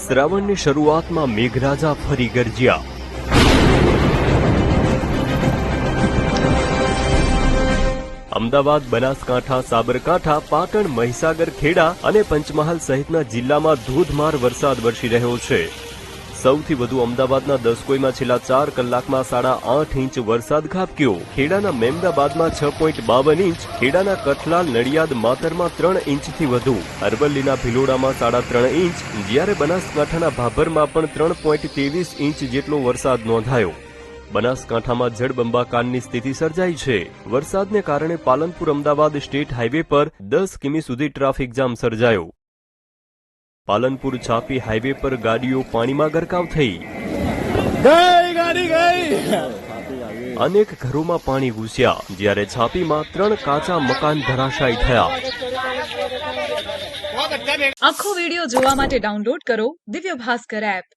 શ્રાવણની શરૂઆતમાં મેઘરાજા ફરી ગરજ્યા. અમદાવાદ, બનાસકાંઠા, સાબરકાંઠા, પાટણ, મહીસાગર, ખેડા અને પંચમહાલ સહિતના જિલ્લામાં ધોધમાર વરસાદ વરસી રહ્યો છે. સૌથી વધુ અમદાવાદના દસકોઈમાં છેલ્લા ચાર કલાકમાં સાડા આઠ ઇંચ વરસાદ ખાબક્યો. ખેડાના મેમદાબાદમાં છ પોઈન્ટ બાવન ઇંચ, ખેડાના કઠલાલ નડિયાદ માતરમાં ત્રણ ઇંચથી વધુ. અરવલ્લીના ભિલોડામાં સાડા ત્રણ ઇંચ, જ્યારે બનાસકાંઠાના ભાભરમાં પણ ત્રણ પોઈન્ટ ત્રેવીસ ઇંચ જેટલો વરસાદ નોંધાયો. બનાસકાંઠામાં જળબંબાકારની સ્થિતિ સર્જાઈ છે. વરસાદને કારણે પાલનપુર અમદાવાદ સ્ટેટ હાઈવે પર દસ કિમી સુધી ટ્રાફિક જામ સર્જાયો. પાલનપુર છાપી હાઈવે પર ગાડીઓ પાણીમાં ગરકાવ થઈ. ગઈ ગાડી ગઈ! અનેક ઘરોમાં પાણી ઘૂસ્યા જ્યારે છાપીમાં ત્રણ કાચા મકાન ધરાશાયી થયા. આખો વિડિયો જોવા માટે ડાઉનલોડ કરો દિવ્ય ભાસ્કર એપ.